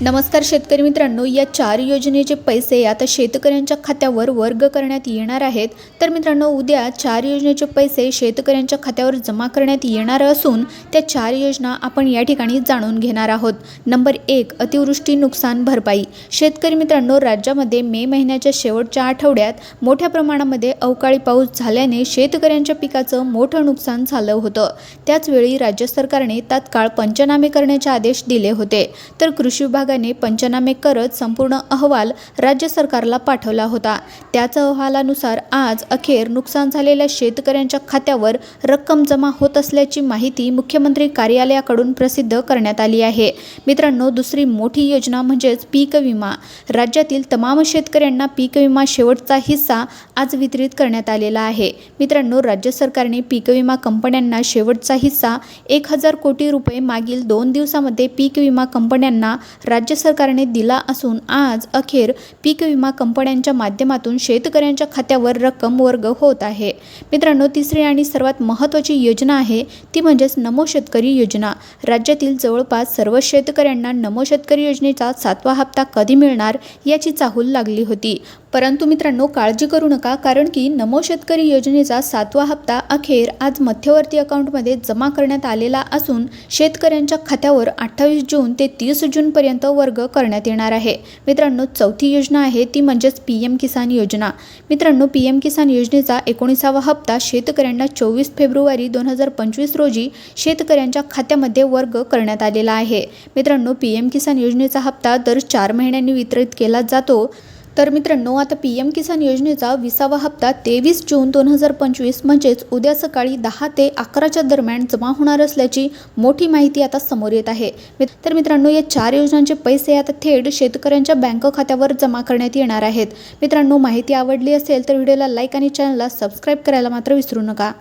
नमस्कार शेतकरी मित्रांनो या चार योजनेचे पैसे आता शेतकऱ्यांच्या खात्यावर वर्ग करण्यात येणार आहेत. तर मित्रांनो उद्या चार योजनेचे पैसे शेतकऱ्यांच्या खात्यावर जमा करण्यात येणार असून त्या चार योजना आपण या ठिकाणी जाणून घेणार आहोत. नंबर एक अतिवृष्टी नुकसान भरपाई. शेतकरी मित्रांनो राज्यामध्ये मे महिन्याच्या शेवटच्या आठवड्यात मोठ्या प्रमाणामध्ये अवकाळी पाऊस झाल्याने शेतकऱ्यांच्या पिकाचं मोठं नुकसान झालं होतं. त्याचवेळी राज्य सरकारने तात्काळ पंचनामे करण्याचे आदेश दिले होते. तर कृषी विभाग विभागाने पंचनामे करत संपूर्ण अहवाल राज्य सरकारला पाठवला होता. त्याच अहवालानुसार आज अखेर नुकसान झालेल्या शेतकऱ्यांच्या खात्यावर रक्कम जमा होत असल्याची माहिती मुख्यमंत्री कार्यालयाकडून प्रसिद्ध करण्यात आली आहे. मित्रांनो दुसरी मोठी योजना म्हणजेच पीक विमा. राज्यातील तमाम शेतकऱ्यांना पीक विमा शेवटचा हिस्सा आज वितरित करण्यात आलेला आहे. मित्रांनो राज्य सरकारने पीक विमा कंपन्यांना शेवटचा हिस्सा एक हजार कोटी रुपये मागील दोन दिवसामध्ये पीक विमा कंपन्यांना राज्य राज्य सरकारने दिला असून आज अखेर पीक विमा कंपन्यांच्या माध्यमातून शेतकऱ्यांच्या खात्यावर रक्कम वर्ग होत आहे. मित्रांनो तिसरी आणि सर्वात महत्त्वाची योजना आहे ती म्हणजेच नमो शेतकरी योजना. राज्यातील जवळपास सर्व शेतकऱ्यांना नमो शेतकरी योजनेचा सातवा हप्ता कधी मिळणार याची चाहूल लागली होती. परंतु मित्रांनो काळजी करू नका कारण की नमो शेतकरी योजनेचा सातवा हप्ता अखेर आज मध्यवर्ती अकाउंटमध्ये जमा करण्यात आलेला असून शेतकऱ्यांच्या खात्यावर अठ्ठावीस जून ते तीस जूनपर्यंत वर्ग करण्यात येणार आहे. मित्रांनो चौथी योजना आहे ती म्हणजेच पी एम किसान योजना. मित्रांनो पी एम किसान योजनेचा एकोणीसावा हप्ता शेतकऱ्यांना चोवीस फेब्रुवारी दोन हजार पंचवीस रोजी शेतकऱ्यांच्या खात्यामध्ये वर्ग करण्यात आलेला आहे. मित्रांनो पी एम किसान योजनेचा हप्ता दर चार महिन्यांनी वितरित केला जातो. तर मित्रांनो आता पी एम किसान योजनेचा विसावा हप्ता तेवीस जून दोन हजार पंचवीस म्हणजेच उद्या सकाळी दहा ते अकराच्या दरम्यान जमा होणार असल्याची मोठी माहिती आता समोर येत आहे. तर मित्रांनो या चार योजनांचे पैसे आता थेट शेतकऱ्यांच्या बँक खात्यावर जमा करण्यात येणार आहेत. मित्रांनो माहिती आवडली असेल तर व्हिडिओला लाईक आणि चॅनलला सबस्क्राईब करायला मात्र विसरू नका.